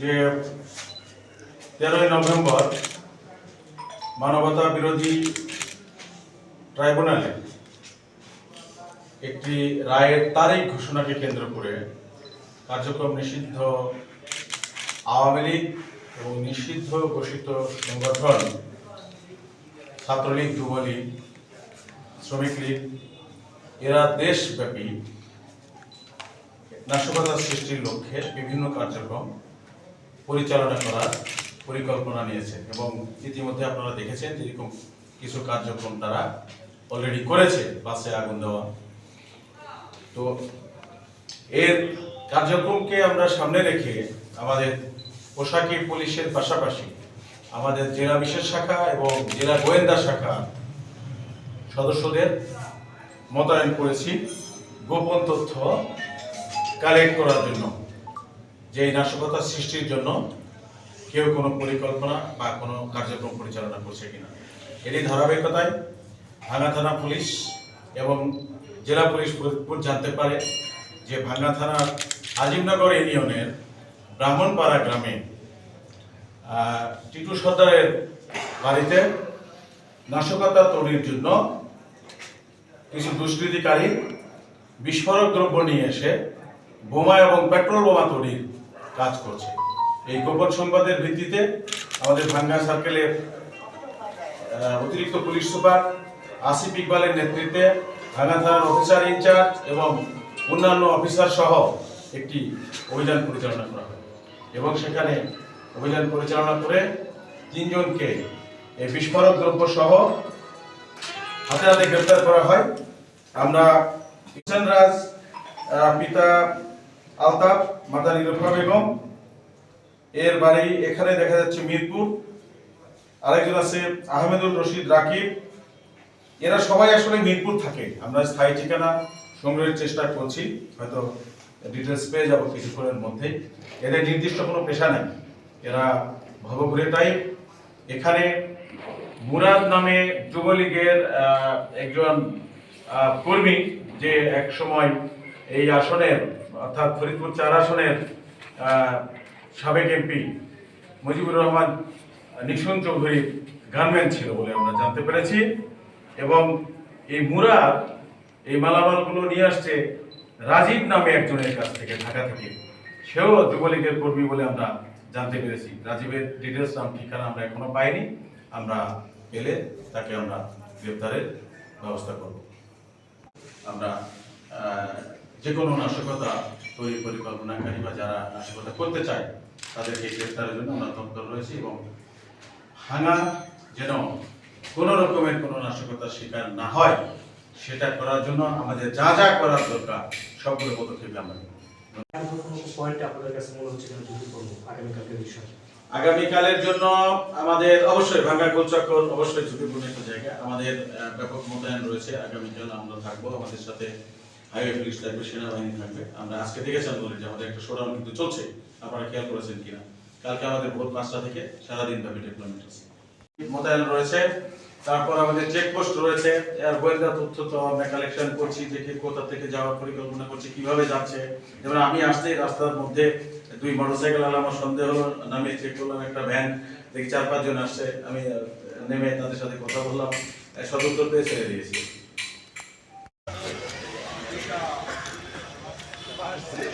যে তেরোই নভেম্বর মানবতা বিরোধী ট্রাইব্যুনালে একটি রায়ের তারিখ ঘোষণাকে কেন্দ্র করে কার্যক্রম নিষিদ্ধ, আওয়ামী লীগ এবং নিষিদ্ধ ঘোষিত সংগঠন, ছাত্রলীগ, যুবলীগ, শ্রমিক লীগ, এরা দেশব্যাপী নাশকতা সৃষ্টির লক্ষ্যে বিভিন্ন কার্যক্রম পরিচালনা করার পরিকল্পনা নিয়েছে এবং ইতিমধ্যে আপনারা দেখেছেন যে এরকম কিছু কার্যক্রম তারা অলরেডি করেছে, বাসে আগুন দেওয়া। তো এর কার্যক্রমকে আমরা সামনে রেখে আমাদের পোশাকি পুলিশের পাশাপাশি আমাদের জেলা বিশেষ শাখা এবং জেলা গোয়েন্দা শাখা সদস্যদের মোতায়েন করেছি। গোপন তথ্য কালেক্ট করার জন্য। যে এই নাশকতা সৃষ্টির জন্য কেউ কোনো পরিকল্পনা বা কোনো কার্যক্রম পরিচালনা করছে কিনা। এরই ধারাবাহিকতায় ভাঙ্গা থানা পুলিশ এবং জেলা পুলিশ জানতে পারে যে ভাঙ্গা থানার আজিমনগর ইউনিয়নের ব্রাহ্মণপাড়া গ্রামে টিটু সর্দারের বাড়িতে নাশকতা তৈরির জন্য কিছু দুষ্কৃতিকারী বিস্ফোরক দ্রব্য নিয়ে এসে বোমা এবং পেট্রোল বোমা তৈরির কাজ করছে। এই গোপন সংবাদের ভিত্তিতে আমাদের ভাঙ্গা সার্কেলের অতিরিক্ত পুলিশ সুপার আসিফ ইকবালের নেতৃত্বে ভাঙ্গা থানার অফিসার ইনচার্জ এবং অন্যান্য অফিসার সহ একটি অভিযান পরিচালনা করা হয়। এবং সেখানে অভিযান পরিচালনা করে তিনজনকে এই বিস্ফোরক দ্রব্য সহ হাতে হাতে গ্রেপ্তার করা হয়। আমরা কিষান রাজ পিতা আলতাফ মাতা নিরুফা বেগম। এর বাড়ি এখানে দেখা যাচ্ছে মিরপুর। আরেকজন আছে আহমেদুল রশিদ রাকিব। এরা সবাই আসলে মিরপুর থাকে। আমরা স্থায়ী ঠিকানা, সংগ্রহের চেষ্টা করছি। হয়তো ডিটেলস পেয়ে যাব কিছুক্ষণের মধ্যেই। এদের নির্দিষ্ট কোনো পেশা নেই। এরা ভবঘুরে টাইপ এখানে মুরাদ নামে যুবলীগের একজন কর্মী যে এক সময় এই আসনের, অর্থাৎ ফরিদপুর চার আসনের সাবেক এমপি মুজিবুর রহমান, নিশন চৌধুরীর গানম্যান ছিল বলে আমরা জানতে পেরেছি। এবং এই মুরা, এই মালামালগুলো নিয়ে আসছে রাজীব নামে একজনের কাছ থেকে, ঢাকা থেকে। সেও যুবলীগের কর্মী বলে আমরা জানতে পেরেছি। রাজীবের ডিটেলস নাম, ঠিকানা আমরা এখনও পাইনি। আমরা পেলে তাকে আমরা গ্রেপ্তারের ব্যবস্থা করব। আমরা যে কোনো নাশকতা তৈরি পরিকল্পনাকারী বা যারা নাশকতা করতে চায় তাদেরকে গ্রেপ্তারের জন্য আমরা তৎপর রয়েছি এবং ভাঙা যেন কোনো রকমের কোনো নাশকতার শিকার না হয় সেটা করার জন্য আমাদের যা যা করার দরকার সবগুলো পদক্ষেপ আমরা আগামীকালের জন্য আমাদের অবশ্যই ভাঙ্গা গোলচক্কর অবশ্যই ঝুঁকিপূর্ণ একটা জায়গা। আমাদের ব্যাপক মোতায়েন রয়েছে আগামীকাল আমরা থাকব আমাদের সাথে হাইওয়ে পুলিশ থাকবে সেনাবাহিনী থাকবে। আমরা আজকে দেখেছেন বলে যে আমাদের একটা শোডাউন কিন্তু চলছে। আপনারা খেয়াল করেছেন কিনা? কালকে আমাদের ভোর পাঁচটা থেকে সারাদিন ব্যাপী ডেভেলপমেন্ট আছে। মোতায়েন রয়েছে। তারপর আমাদের চেকপোস্ট রয়েছে। এর গোয়েন্দা তথ্য তো আমরা কালেকশন করছি যে কোথা থেকে যাওয়ার পরিকল্পনা করছি, কীভাবে যাচ্ছে। যেমন আমি আসতেই রাস্তার মধ্যে দুই মোটরসাইকেল আলা আমার সন্দেহ হলো, নামে চেক করলাম একটা ভ্যান দেখি চার পাঁচজন আসছে। আমি নেমে তাদের সাথে কথা বললাম। সদুত্তর পেয়ে ছেড়ে দিয়েছি। আসছে